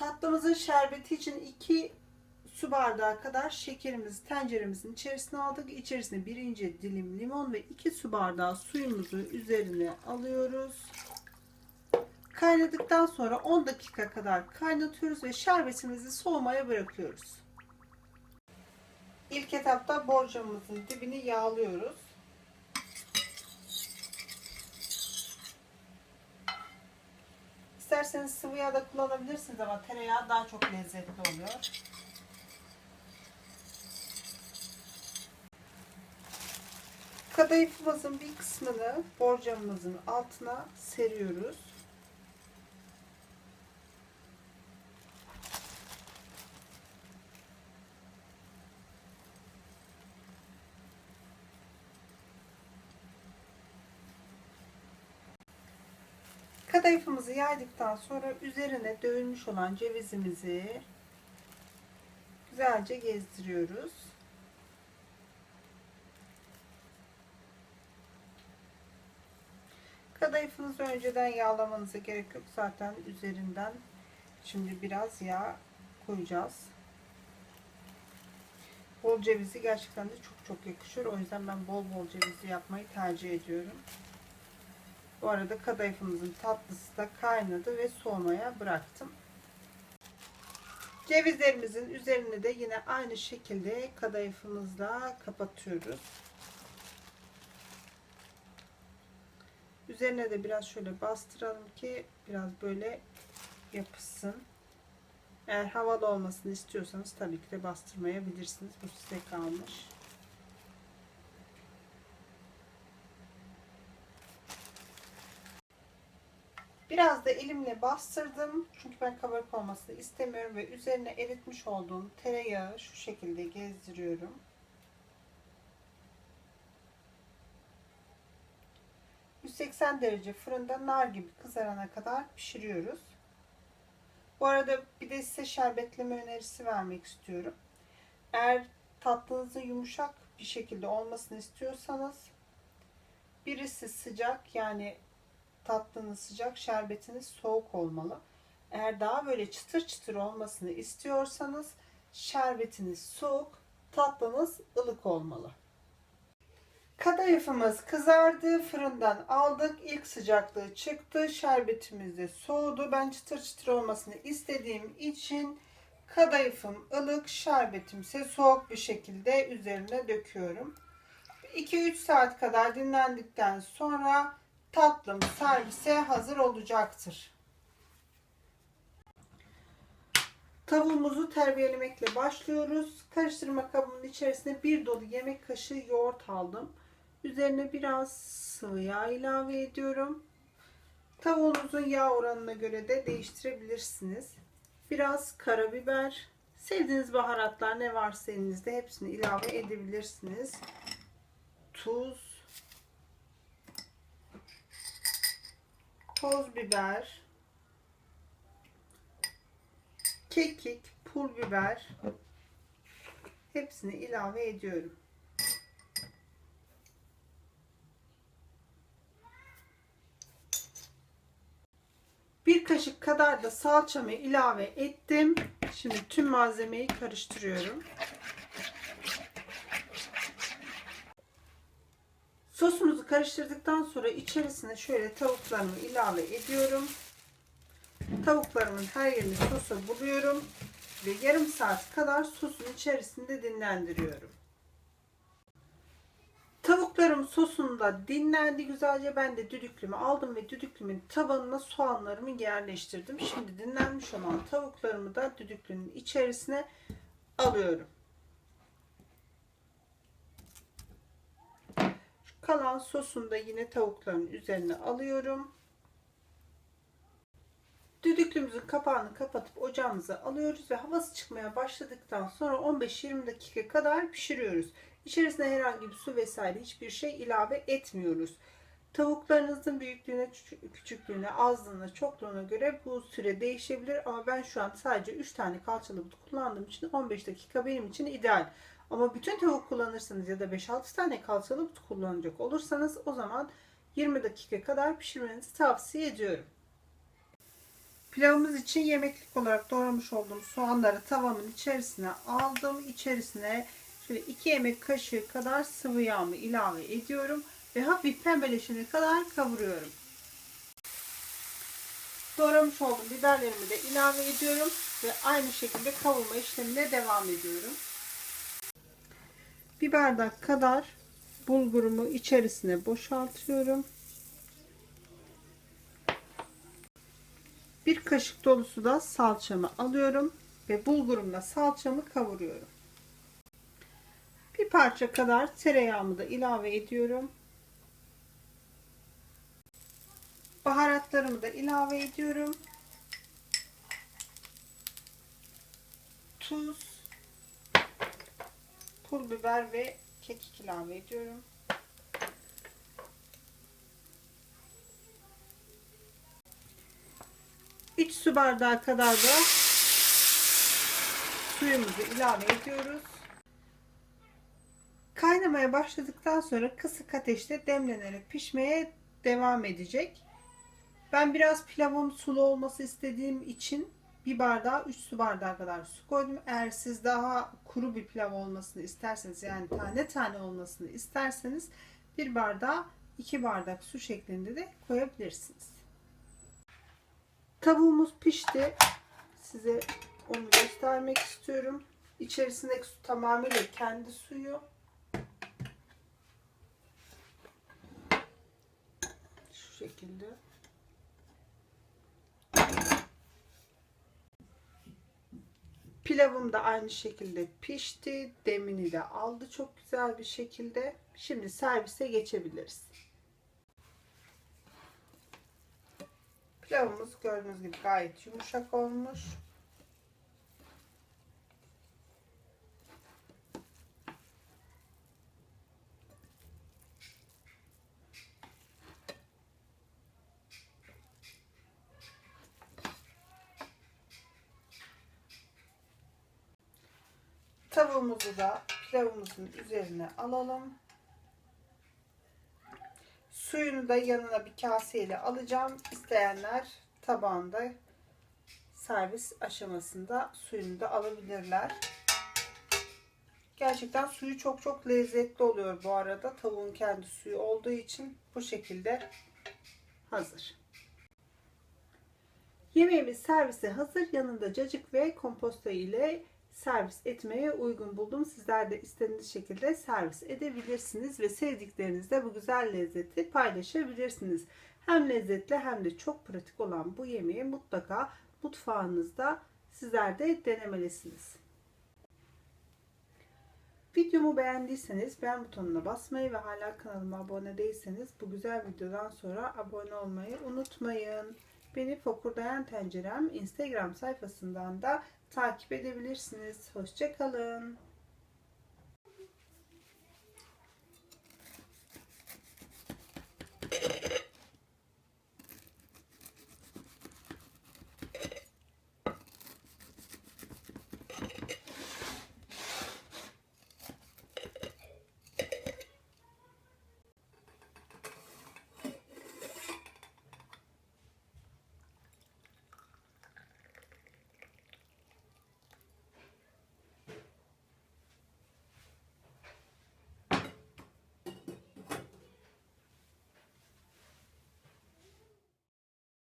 Tatlımızın şerbeti için 2 su bardağı kadar şekerimizi tenceremizin içerisine aldık. İçerisine bir ince dilim limon ve 2 su bardağı suyumuzu üzerine alıyoruz. Kaynadıktan sonra 10 dakika kadar kaynatıyoruz ve şerbetimizi soğumaya bırakıyoruz. İlk etapta borcamımızın dibini yağlıyoruz. İsterseniz sıvı yağ da kullanabilirsiniz ama tereyağı daha çok lezzetli oluyor. Kadayıfımızın bir kısmını borcamımızın altına seriyoruz. Kadayıfımızı yaydıktan sonra üzerine dövülmüş olan cevizimizi güzelce gezdiriyoruz. Kadayıfınızı önceden yağlamanıza gerek yok. Zaten üzerinden şimdi biraz yağ koyacağız. Bol cevizi gerçekten de çok çok yakışıyor. O yüzden ben bol bol cevizli yapmayı tercih ediyorum. Bu arada kadayıfımızın tatlısı da kaynadı ve soğumaya bıraktım. Cevizlerimizin üzerine de yine aynı şekilde kadayıfımızla kapatıyoruz. Üzerine de biraz şöyle bastıralım ki biraz böyle yapışsın. Eğer havalı olmasını istiyorsanız tabii ki de bastırmayabilirsiniz. Bu size kalmış. Biraz da elimle bastırdım. Çünkü ben kabarık olmasını istemiyorum ve üzerine eritmiş olduğum tereyağı şu şekilde gezdiriyorum. ...180 derece fırında nar gibi kızarana kadar pişiriyoruz. Bu arada bir de size şerbetleme önerisi vermek istiyorum. Eğer tatlınızın yumuşak bir şekilde olmasını istiyorsanız... ...birisi sıcak yani tatlınız sıcak, şerbetiniz soğuk olmalı. Eğer daha böyle çıtır çıtır olmasını istiyorsanız şerbetiniz soğuk, tatlınız ılık olmalı. Kadayıfımız kızardı. Fırından aldık. İlk sıcaklığı çıktı. Şerbetimiz de soğudu. Ben çıtır çıtır olmasını istediğim için kadayıfım ılık, şerbetim ise soğuk bir şekilde üzerine döküyorum. 2-3 saat kadar dinlendikten sonra tatlım servise hazır olacaktır. Tavuğumuzu terbiyelemekle başlıyoruz. Karıştırma kabımın içerisine bir dolu yemek kaşığı yoğurt aldım. Üzerine biraz sıvı yağ ilave ediyorum. Tavuğunuzun yağ oranına göre de değiştirebilirsiniz. Biraz karabiber, sevdiğiniz baharatlar ne varsa elinizde hepsini ilave edebilirsiniz. Tuz, toz biber, kekik, pul biber hepsini ilave ediyorum. Bir kaşık kadar da salçamı ilave ettim. Şimdi tüm malzemeyi karıştırıyorum. Karıştırdıktan sonra içerisine şöyle tavuklarımı ilave ediyorum. Tavuklarımın her yerini sosa buluyorum ve yarım saat kadar sosun içerisinde dinlendiriyorum. Tavuklarım sosunda dinlendi güzelce. Ben de düdüklümü aldım ve düdüklümün tabanına soğanlarımı yerleştirdim. Şimdi dinlenmiş olan tavuklarımı da düdüklünün içerisine alıyorum. Kalan sosunu da yine tavukların üzerine alıyorum. Düdüklümüzün kapağını kapatıp ocağımıza alıyoruz ve havası çıkmaya başladıktan sonra 15-20 dakika kadar pişiriyoruz. İçerisine herhangi bir su vesaire hiçbir şey ilave etmiyoruz. Tavuklarınızın büyüklüğüne, küçüklüğüne, azlığına, çokluğuna göre bu süre değişebilir. Ama ben şu an sadece 3 tane kalçalı but kullandığım için 15 dakika benim için ideal. Ama bütün tavuk kullanırsanız ya da 5-6 tane kalçalı but kullanacak olursanız o zaman 20 dakika kadar pişirmenizi tavsiye ediyorum. Pilavımız için yemeklik olarak doğramış olduğum soğanları tavamın içerisine aldım. İçerisine şöyle 2 yemek kaşığı kadar sıvı yağımı ilave ediyorum ve hafif pembeleşene kadar kavuruyorum. Doğramış olduğum biberlerimi de ilave ediyorum ve aynı şekilde kavurma işlemine devam ediyorum. Bir bardak kadar bulgurumu içerisine boşaltıyorum. Bir kaşık dolusu da salçamı alıyorum ve bulgurumla salçamı kavuruyorum. Bir parça kadar tereyağımı da ilave ediyorum. Baharatlarımı da ilave ediyorum. Tuz, pul biber ve kekik ilave ediyorum. İç su bardağı kadar da suyumuzu ilave ediyoruz. Kaynamaya başladıktan sonra kısık ateşte demlenerek pişmeye devam edecek. Ben biraz pilavım sulu olması istediğim için bir bardağa 3 su bardağı kadar su koydum. Eğer siz daha kuru bir pilav olmasını isterseniz yani tane tane olmasını isterseniz bir bardağa 2 bardak su şeklinde de koyabilirsiniz. Tavuğumuz pişti. Size onu göstermek istiyorum. İçerisindeki su tamamıyla kendi suyu. Şu şekilde. Pilavım da aynı şekilde pişti. Demini de aldı çok güzel bir şekilde. Şimdi servise geçebiliriz. Pilavımız gördüğünüz gibi gayet yumuşak olmuş. Tavuğumuzu da pilavımızın üzerine alalım. Suyunu da yanına bir kaseyle alacağım. İsteyenler tabağında servis aşamasında suyunu da alabilirler. Gerçekten suyu çok çok lezzetli oluyor bu arada. Tavuğun kendi suyu olduğu için bu şekilde hazır. Yemeğimiz servise hazır. Yanında cacık ve komposto ile servis etmeye uygun buldum. Sizler de istediğiniz şekilde servis edebilirsiniz ve sevdiklerinizle bu güzel lezzeti paylaşabilirsiniz. Hem lezzetli hem de çok pratik olan bu yemeği mutlaka mutfağınızda sizler de denemelisiniz. Videomu beğendiyseniz beğen butonuna basmayı ve hala kanalıma abone değilseniz bu güzel videodan sonra abone olmayı unutmayın. Beni Fokurdayan Tencerem Instagram sayfasından da takip edebilirsiniz. Hoşçakalın.